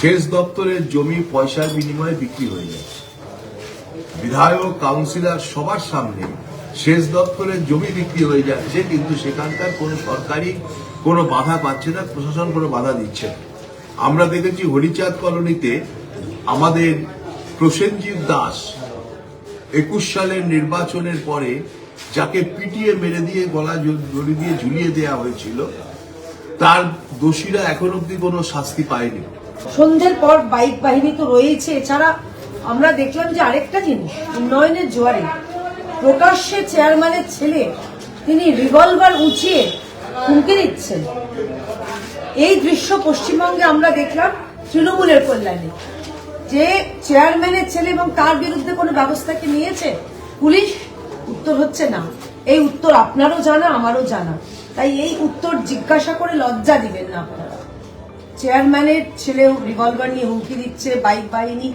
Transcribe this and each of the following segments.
সেচ দপ্তরের জমি পয়সার বিনিময়ে বিক্রি হয়ে যাচ্ছে। বিধায়ক, কাউন্সিলর সবার সামনে সেচ দপ্তরের জমি বিক্রি হয়ে যাচ্ছে, কিন্তু সেখানকার কোনো সরকারি কোনো বাধা পাচ্ছে না, প্রশাসন কোনো বাধা দিচ্ছে না। আমরা দেখেছি হরিচাঁদ কলোনিতে আমাদের প্রসেনজিৎ দাস একুশ সালের নির্বাচনের পরে যাকে পিটিয়ে মেরে দিয়ে গলা জ- দড়ি দিয়ে ঝুলিয়ে দেওয়া হয়েছিল, তার দোষীরা এখন অব্দি কোনো শাস্তি পায়নি। সন্ধ্যের পর বাইক বাহিনী তো রয়েছে। এছাড়া আমরা দেখলাম যে আরেকটা জিনিস, উন্নয়নের জোয়ারে। প্রকাশ্যে চেয়ারম্যানের ছেলে, তিনি রিভলভার উঁচিয়ে হুমকি দিচ্ছেন। এই দৃশ্য পশ্চিমবঙ্গে আমরা দেখলাম তৃণমূলের কল্যাণে। যে চেয়ারম্যানের ছেলে এবং তার বিরুদ্ধে কোনো ব্যবস্থা কি নিয়েছে? পুলিশ উত্তর হচ্ছে না। এই উত্তর আপনারও জানা, আমারও জানা। তাই এই উত্তর জিজ্ঞাসা করে লজ্জা দিবেন না আপনারা। চেয়ারম্যানের ছেলেও রিভলভার নিয়ে হুমকি দিচ্ছে, বাইক বাহিনী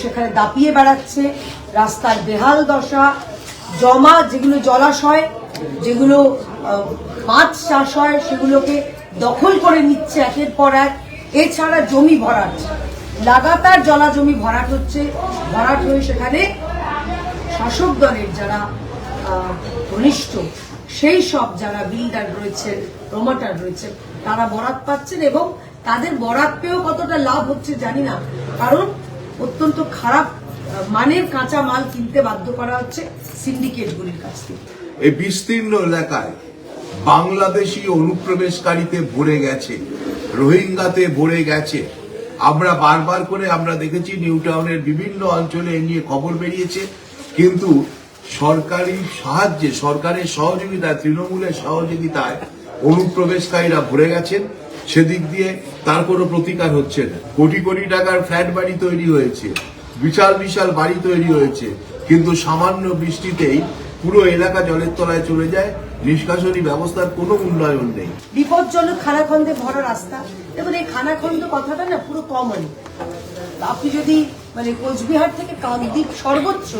সেখানে দাপিয়ে বেড়াচ্ছে, রাস্তার বেহাল দশা, জমা যেগুলো জলাশয়, যেগুলো মাছ চাষ হয়, সেগুলোকে দখল করে নিচ্ছে একের পর এক। এছাড়া জমি ভরাট, লাগাতার জলা জমি ভরাট হচ্ছে, ভরাট হয়ে সেখানে শাসক দলের যারা ঘনিষ্ঠ, সেই সব যারা বিল্ডার রয়েছেন প্রমোটার রয়েছেন তারা বরাত পাচ্ছেন এবং তাদের বরাত পেয়েও কতটা লাভ হচ্ছে জানি না। কারণ অত্যন্ত খারাপ মানের কাঁচা মাল কিনতে বাধ্য করা হচ্ছে সিন্ডিকেটগুলির কাছ থেকে। এই বিস্তীর্ণ এলাকায় বাংলাদেশি অনুপ্রবেশকারীতে ভরে গেছে, রোহিঙ্গাতে ভরে গেছে। আমরা বারবার করে আমরা দেখেছি নিউ টাউনের বিভিন্ন অঞ্চলে এ নিয়ে খবর বেরিয়েছে, কিন্তু সরকারি সাহায্যে, সরকারের সহযোগিতায়, তৃণমূলের সহযোগিতায় অনুপ্রবেশকারীরা ভরে গেছেন। সেদিক দিয়ে তার কোনো প্রতিকার হচ্ছে না। কোটি কোটি টাকার ফ্ল্যাট বাড়ি তৈরি হয়েছে, বিশাল বিশাল বাড়ি তৈরি হয়েছে, কিন্তু সামান্য বৃষ্টিতেই পুরো এলাকা জলের তলায় চলে যায়, নিষ্কাশনী ব্যবস্থার কোনো উন্নয়ন নেই। বিপজ্জনক খানাখন্দে ভরা রাস্তা। এবং এই খানাখন্দ কথাটা না পুরো কমন আপনি যদি মানে কোচবিহার থেকে কাকদ্বীপ সর্বোচ্চ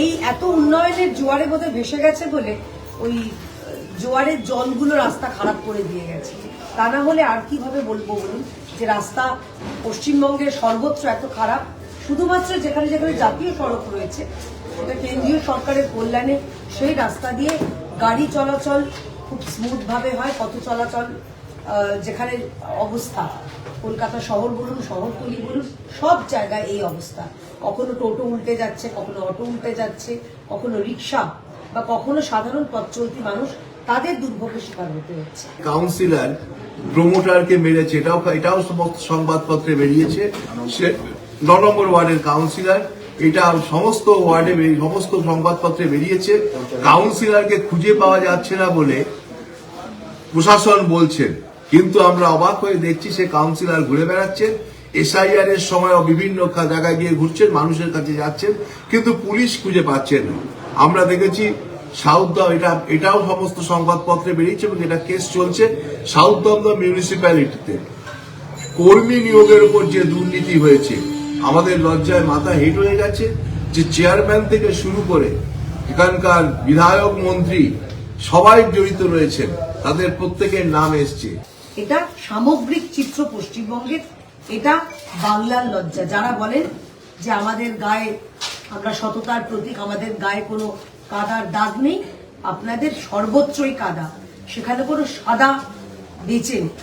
এই এত উন্নয়নের জোয়ারে বোধহয় ভেসে গেছে বলে ওই জোয়ারের জলগুলো রাস্তা খারাপ করে দিয়ে গেছে। তা না হলে আর কীভাবে বলব বলুন? যে রাস্তা পশ্চিমবঙ্গের সর্বত্র এত খারাপ, শুধুমাত্র যেখানে যেখানে জাতীয় সড়ক রয়েছে, সেটা কেন্দ্রীয় সরকারের কল্যাণে সেই রাস্তা দিয়ে গাড়ি চলাচল খুব স্মুথভাবে হয়, পথ চলাচল যেখানে অবস্থা। কলকাতা শহর বলুন, শহরতলি বলুন, সব জায়গায় এই অবস্থা। কখনো টোটো উল্টে যাচ্ছে, কখনো অটো উল্টে যাচ্ছে, কখনো রিক্সা বা কখনো সাধারণ পথ চলতি মানুষ তাদের দুর্ভোগের শিকার হতে হচ্ছে। কাউন্সিলর প্রমোটারকে মেরেছে এটাও এটাও সমস্ত সংবাদপত্রে বেরিয়েছে। সে ন নম্বর ওয়ার্ডের কাউন্সিলর এটা সমস্ত ওয়ার্ডে সমস্ত সংবাদপত্রে বেরিয়েছে। কাউন্সিলরকে খুঁজে পাওয়া যাচ্ছে না বলে প্রশাসন বলছেন কিন্তু আমরা অবাক হয়ে দেখছি সে কাউন্সিলর ঘুরে বেড়াচ্ছেন এসআইআর এর সময় বিভিন্ন জায়গায় গিয়ে ঘুরছেন, মানুষের কাছে যাচ্ছেন, কিন্তু পুলিশ খুঁজে পাচ্ছেন না। আমরা দেখেছি সাউথ দম, এটা, এটাও সমস্ত সংবাদপত্রে বেরিয়েছে এবং এটা কেস চলছে সাউথ দমদম মিউনিসিপ্যালিটিতে। কর্মী নিয়োগের উপর যে দুর্নীতি হয়েছে, আমাদের লজ্জায় মাথা হেট হয়ে গেছে যে চেয়ারম্যান থেকে শুরু করে এখানকার বিধায়ক মন্ত্রী সবাই জড়িত রয়েছেন, তাদের প্রত্যেকের নাম এসছে। এটা সামগ্রিক চিত্র পশ্চিমবঙ্গের, এটা বাংলার লজ্জা। যারা বলেন যে আমাদের গায়ে আমরা সততার প্রতীক, আমাদের গায়ে কোনো কাদার দাগ নেই আপনাদের সর্বত্রই কাদা। সেখানে কোনো সাদা বেঁচে নেই।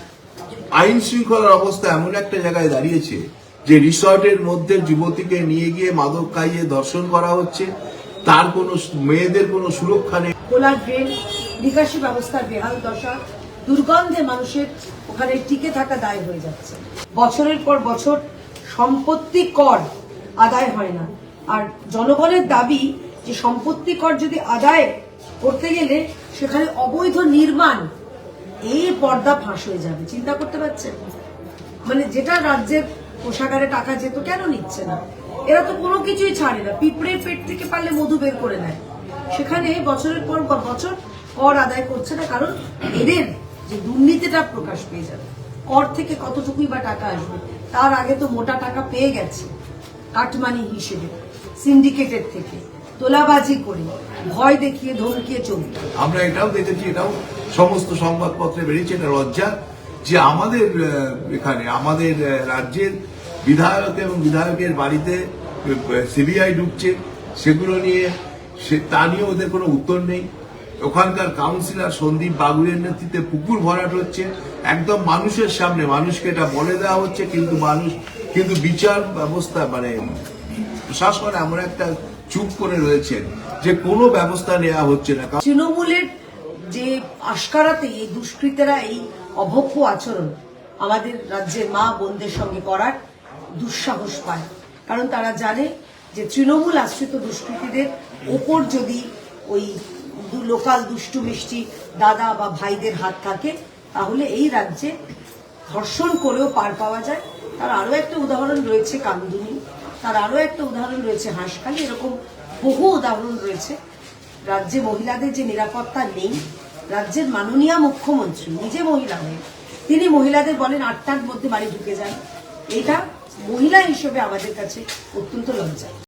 আইন শৃঙ্খলার অবস্থা এমন একটা জায়গায় দাঁড়িয়েছে যে রিসর্টের মধ্যে যুবতীকে নিয়ে গিয়ে মাদক খাইয়ে দর্শন করা হচ্ছে তার কোনো মেয়েদের কোনো সুরক্ষা নেই। খোলা ড্রেন নিকাশি ব্যবস্থার বেহাল দশা দুর্গন্ধে মানুষের ওখানে টিকে থাকা দায় হয়ে যাচ্ছে। বছরের পর বছর সম্পত্তি কর আদায় হয় না। আর জনগণের দাবি যে সম্পত্তি কর যদি আদায় করতে গেলে সেখানে অবৈধ নির্মাণ এই পর্দা ফাঁস হয়ে যাবে। চিন্তা করতে পারছেন? মানে যেটা রাজ্যের কোষাগারে টাকা যেত কেন নিচ্ছে না? এরা তো কোনো কিছুই ছাড়ে না। পিঁপড়ের পেট থেকে পারলে মধু বের করে নেয়। সেখানে বছরের পর বছর কর আদায় করছে না, কারণ এদের যে দুর্নীতিটা প্রকাশ পেয়ে যাবে। কর থেকে কতটুকুই বা টাকা আসবে, তার আগে তো মোটা টাকা পেয়ে গেছে কাটমানি হিসেবে, সিন্ডিকেটের থেকে। তোলাবাজি করে, ভয় দেখিয়ে ধমকিয়ে চলবে আমরা এটাও দেখেছি, এটাও সমস্ত সংবাদপত্রে বেরিয়েছে, এটা লজ্জা যে আমাদের এখানে, আমাদের রাজ্যের বিধায়ক এবং বিধায়কের বাড়িতে সিবিআই ঢুকছে, সেগুলো নিয়ে সে, তা নিয়ে ওদের কোনো উত্তর নেই। ওখানকার কাউন্সিলর সন্দীপ বাগুড়ের নেতৃত্বে পুকুর ভরাট হচ্ছে, একদম মানুষের সামনে, মানুষকে এটা বলে দেওয়া হচ্ছে, কিন্তু মানুষ, কিন্তু বিচার ব্যবস্থা মানে প্রশাসন এমন একটা চুপ করে রয়েছেন যে কোনো ব্যবস্থা নেওয়া হচ্ছে না। তৃণমূলের যে আশকারাতে এই দুষ্কৃতেরা, এই অভব্য আচরণ আমাদের রাজ্যের মা বোনদের সঙ্গে করার দুঃসাহস পায়। কারণ তারা জানে যে তৃণমূল আশ্রিত দুষ্কৃতীদের ওপর যদি ওই লোকাল দুষ্টু মিষ্টি দাদা বা ভাইদের হাত থাকে, তাহলে এই রাজ্যে ধর্ষণ করেও পার পাওয়া যায়। তার আরও একটা উদাহরণ রয়েছে কামদুনি তার আরও একটা উদাহরণ রয়েছে হাঁসখালি। এরকম বহু উদাহরণ রয়েছে। রাজ্যে মহিলাদের যে নিরাপত্তা নেই, রাজ্যের মাননীয় মুখ্যমন্ত্রী, নিজে মহিলা হয়ে, তিনি মহিলাদের বলেন, আটটার মধ্যে বাড়ি ঢুকে যান। এটা মহিলা হিসেবে আমাদের কাছে অত্যন্ত লজ্জা